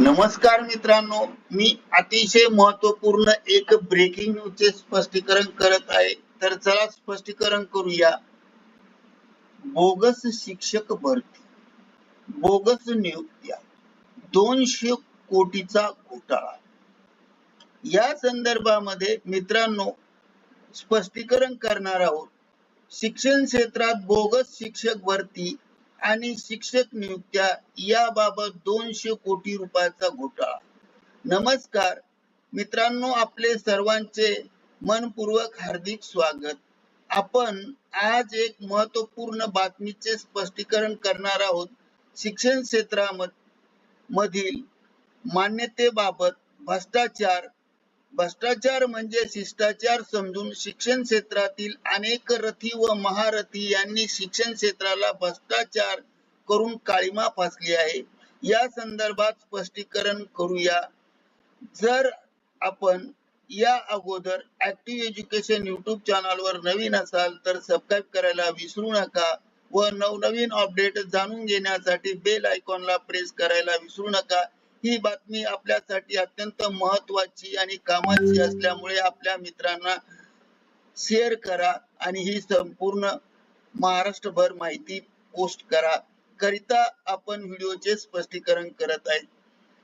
नमस्कार मित्रांनो मी अतिशय महत्त्वपूर्ण एक ब्रेकिंग न्यूजचे स्पष्टीकरण करत आहे. तर चला स्पष्टीकरण करूया. बोगस शिक्षक भरती. बोगस नियुक्त्या दोनशे कोटीचा घोटाळा. या संदर्भामध्ये मित्रांनो स्पष्टीकरण करणार आहोत. शिक्षण क्षेत्रात बोगस शिक्षक भरती आणि शिक्षक नियुक्त्या याबाबत दोनशे कोटी रुपयाचा घोटाळा. नमस्कार. मित्रांनो आपले सर्वांचे मनपूर्वक हार्दिक स्वागत. आपण आज एक महत्त्वपूर्ण बातमीचे स्पष्टीकरण करणार आहोत. शिक्षण क्षेत्रामधील मान्यतेबाबत भ्रष्टाचार भ्रष्टाचार म्हणजे शिष्टाचार समजून शिक्षण क्षेत्रातील अनेक रथी व महारथी यांनी शिक्षण क्षेत्राला भ्रष्टाचार करून काळीमा फासली आहे. या संदर्भात स्पष्टीकरण करूया. जर आपण या अगोदर ऍक्टिव्ह एज्युकेशन युट्यूब चॅनलवर नवीन असाल तर सबस्क्राईब करायला विसरू नका व नवनवीन अपडेट जाणून घेण्यासाठी बेल आयकॉनला प्रेस करायला विसरू नका. ही बातमी आपल्यासाठी अत्यंत महत्वाची आणि कामाची असल्यामुळे आपल्या मित्रांना शेअर करा आणि ही संपूर्ण महाराष्ट्रभर माहिती पोस्ट करा. करिता आपण व्हिडिओचे स्पष्टीकरण करत आहे.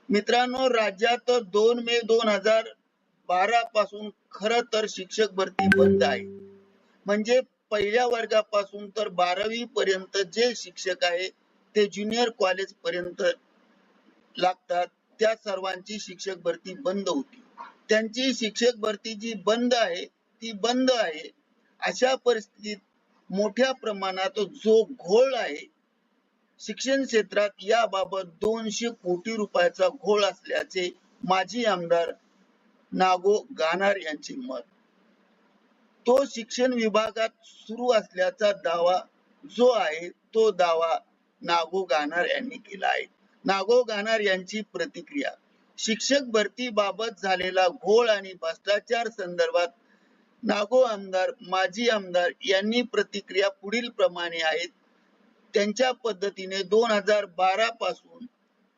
मित्रांनो राज्यात दोन मे दोन हजार बारा पासून खर तर शिक्षक भरती बंद आहे. म्हणजे पहिल्या वर्गापासून तर बारावी पर्यंत जे शिक्षक आहे ते ज्युनियर कॉलेज पर्यंत लागतात. त्या सर्वांची शिक्षक भरती बंद होती. त्यांची शिक्षक भरती जी बंद आहे ती बंद आहे. अशा परिस्थितीत मोठ्या प्रमाणात जो घोळ आहे शिक्षण क्षेत्रात याबाबत दोनशे कोटी रुपयाचा घोळ असल्याचे माजी आमदार नागो गानार यांचे मत. तो शिक्षण विभागात सुरू असल्याचा दावा जो आहे तो दावा नागो गानार यांनी केला आहे. नागो गाणार यांची प्रतिक्रिया. शिक्षक भरती बाबत झालेला घोळ आणि भ्रष्टाचार संदर्भात नागो आमदार माजी आमदार यांनी प्रतिक्रिया पुढील प्रमाणे आहेत. त्यांच्या पद्धतीने दोन हजार बारा पासून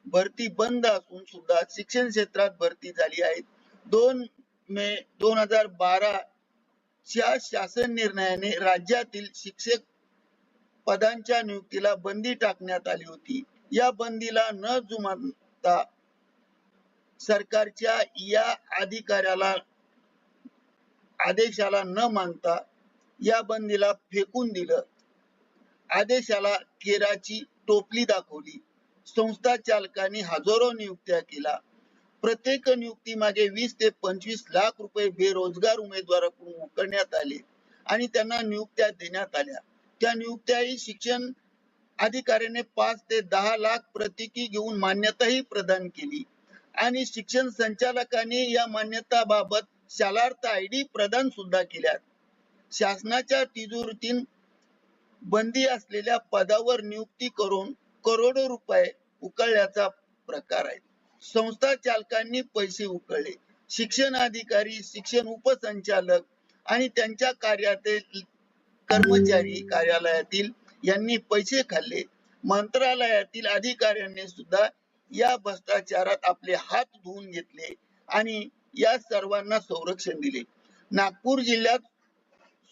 भरती बंद असून सुद्धा शिक्षण क्षेत्रात भरती झाली आहे. दोन मे दोन हजार बारा च्या शासन निर्णयाने राज्यातील शिक्षक पदांच्या नियुक्तीला बंदी टाकण्यात आली होती. या बंदीला न जुमानता सरकारच्या या अधिकाऱ्याला आदेशाला न मानता या बंदीला फेकून दिलं. आदेशाला केराची टोपली दाखवली. संस्था चालकांनी हजारो नियुक्त्या केला प्रत्येक नियुक्ती मागे वीस ते पंचवीस लाख रुपये बेरोजगार उमेदवाराकडून उकळण्यात आले आणि त्यांना नियुक्त्या देण्यात आल्या. त्या नियुक्त्याही शिक्षण अधिकाऱ्याने पाच ते दहा लाख प्रतीकी घेऊन मान्यताही प्रदान केली. आणि शिक्षण संचालकांनी या मान्यता बाबत शालार्थ आय डी प्रदान सुद्धा केल्या शासनाच्या तिजोरीतून बंदी असलेल्या पदावर नियुक्ती करून करोडो रुपये उकळल्याचा प्रकार आहे. संस्था चालकांनी पैसे उकळले. शिक्षण अधिकारी शिक्षण उपसंचालक आणि त्यांच्या कार्यातील कर्मचारी कार्यालयातील यांनी पैसे खाल्ले. मंत्रालयातील अधिकाऱ्यांनी सुद्धा या भ्रष्टाचारात आपले हात धुवून घेतले आणि या सर्वांना संरक्षण दिले. नागपूर जिल्ह्यात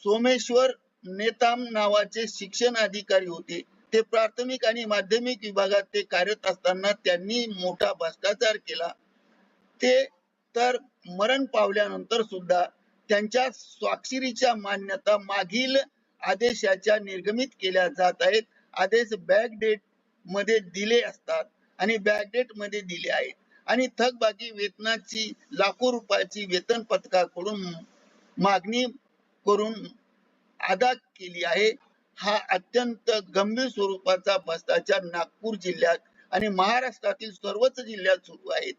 सोमेश्वर नेताम नावाचे शिक्षण अधिकारी होते. ते प्राथमिक आणि माध्यमिक विभागात ते कार्यरत असताना त्यांनी मोठा भ्रष्टाचार केला. ते तर मरण पावल्यानंतर सुद्धा त्यांच्या स्वाक्षरीच्या मान्यता मागील आदेशाच्या निर्गमित केल्या जात आहेत. आदेश बॅक डेटमध्ये दिले असतात आणि बॅक डेटमध्ये दिले आहेत. आणि थकबाकी वेतनाची लाखो रुपयाची वेतन पथकाकडून मागणी करून अदा केली आहे. हा अत्यंत गंभीर स्वरूपाचा भ्रष्टाचार नागपूर जिल्ह्यात आणि महाराष्ट्रातील सर्वच जिल्ह्यात सुरू आहेत.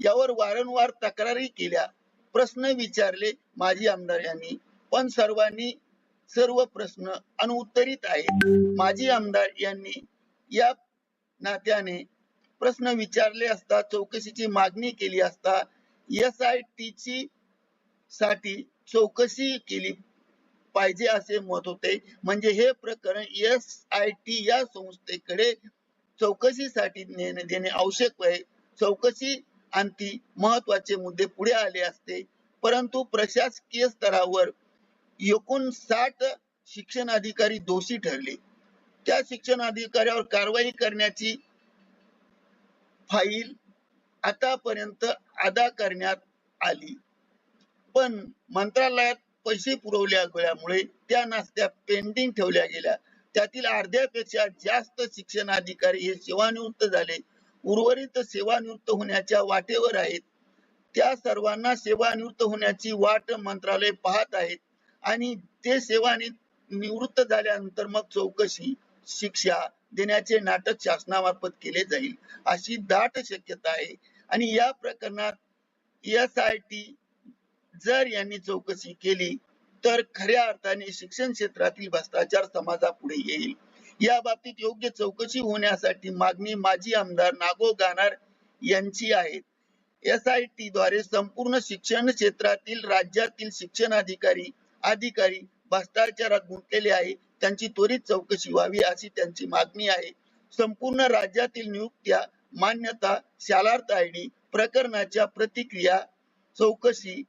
यावर वारंवार तक्रारी केल्या. प्रश्न विचारले माजी आमदार यांनी. पण सर्वांनी सर्व प्रश्न अनुत्तरित आहेत. माजी आमदार यांनी या नात्याने प्रश्न विचारले असता चौकशीची मागणी केली असता एस आय टी ची साठी चौकशी केली पाहिजे असे मत होते. म्हणजे हे प्रकरण एस आय टी या संस्थेकडे चौकशीसाठी नेणे देणे आवश्यक आहे. चौकशी अंती महत्त्वाचे मुद्दे पुढे आले असते. परंतु प्रशासकीय स्तरावर एकोणसाठ शिक्षण अधिकारी दोषी ठरले. त्या शिक्षण अधिकाऱ्यावर कारवाई करण्याची फाईल आतापर्यंत अदा करण्यात आली. पण मंत्रालयात पैसे पुरवल्या गेल्यामुळे त्या नास्त्या पेंडिंग ठेवल्या गेल्या. त्यातील अर्ध्यापेक्षा जास्त शिक्षण अधिकारी हे सेवानिवृत्त झाले. उर्वरित सेवानिवृत्त होण्याच्या वाटेवर आहेत. त्या सर्वांना सेवानिवृत्त होण्याची वाट मंत्रालय पाहत आहेत. आणि ते सेवा निवृत्त झाल्यानंतर मग चौकशी शिक्षा देण्याचे नाटक शासनामार्फत केले जाईल अशी दाट शक्यता आहे. आणि या प्रकरणात एस आय टी जर यांनी चौकशी केली तर खऱ्या अर्थाने शिक्षण क्षेत्रातील भ्रष्टाचार समाजापुढे येईल. या बाबतीत योग्य चौकशी होण्यासाठी मागणी माजी आमदार नागो गानार यांची आहे. एस आय टी द्वारे संपूर्ण शिक्षण क्षेत्रातील राज्यातील शिक्षण अधिकारी अधिकारी भ्रष्टाचारात गुंतलेले आहे. त्यांची त्वरित चौकशी व्हावी अशी त्यांची मागणी आहे. संपूर्ण राज्यातील नियुक्त्या मान्यता शालार्थ आय डी प्रकरणाच्या प्रतिक्रिया चौकशी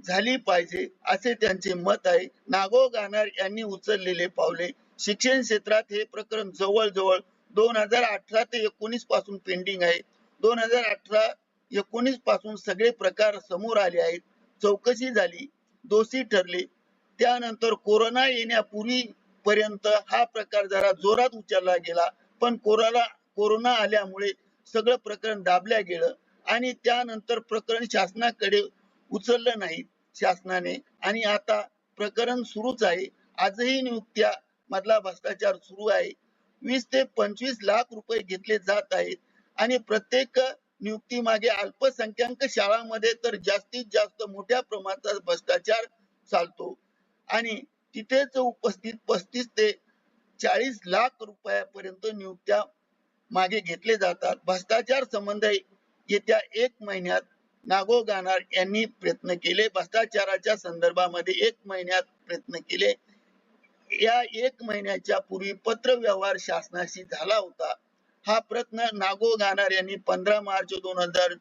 झाली पाहिजे असे त्यांचे मत आहे. नागो गानार यांनी उचललेले पावले. शिक्षण क्षेत्रात हे प्रकरण जवळजवळ दोन हजार अठरा ते एकोणीसपासून पेंडिंग आहे. दोन हजार अठरा एकोणीसपासून सगळे प्रकार समोर आले आहेत. चौकशी झाली दोषी ठरले त्यानंतर कोरोना येण्यापूर्वी पर्यंत हा प्रकार जरा जोरात उचलला गेला. पण कोरोना कोरोना आल्यामुळे सगळं प्रकरण दाबल्या गेलं आणि त्यानंतर प्रकरण शासनाकडे उचललं नाही शासनाने. आणि आता प्रकरण सुरूच आहे. आजही नियुक्त्या मधला भ्रष्टाचार सुरू आहे. वीस ते पंचवीस लाख रुपये घेतले जात आहेत. आणि प्रत्येक नियुक्ती मागे अल्पसंख्याक शाळांमध्ये तर जास्तीत जास्त मोठ्या प्रमाणात भ्रष्टाचार चालतो. आणि तिथेच उपस्थित पस्तीस ते चाळीस लाख रुपयापर्यंत नियुक्त्या मागे घेतले जातात. भ्रष्टाचार संबंध येत्या एक महिन्यात नागो गानार यांनी प्रयत्न केले. भ्रष्टाचाराच्या संदर्भामध्ये एक महिन्यात प्रयत्न केले. या एक महिन्याच्या पूर्वी पत्र व्यवहार शासनाशी झाला होता. हा प्रयत्न नागो गानार यांनी पंधरा मार्च दोन हजार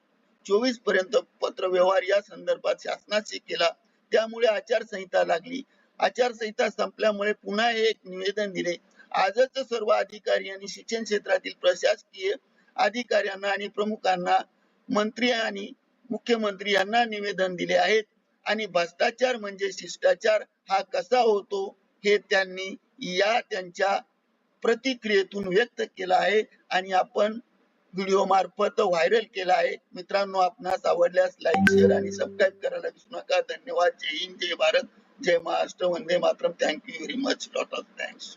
चोवीसपर्यंत पत्र व्यवहार या संदर्भात शासनाशी केला. त्यामुळे आचारसंहिता लागली. आचारसंहिता संपल्यामुळे पुन्हा एक निवेदन दिले. आजच सर्व अधिकारी आणि शिक्षण क्षेत्रातील प्रशासकीय अधिकाऱ्यांना आणि प्रमुखांना मंत्री आणि मुख्यमंत्री यांना निवेदन दिले आहेत. आणि भ्रष्टाचार म्हणजे शिष्टाचार हा कसा होतो हे त्यांनी या त्यांच्या प्रतिक्रियेतून व्यक्त केला आहे. आणि आपण व्हिडिओ मार्फत व्हायरल केला आहे. मित्रांनो आपणास आवडल्यास लाईक शेअर आणि सबस्क्राईब करायला विसरू नका. धन्यवाद. जय हिंद जय Bharat. Jay Master and Jay Matram, thank you very much. Lot of thanks.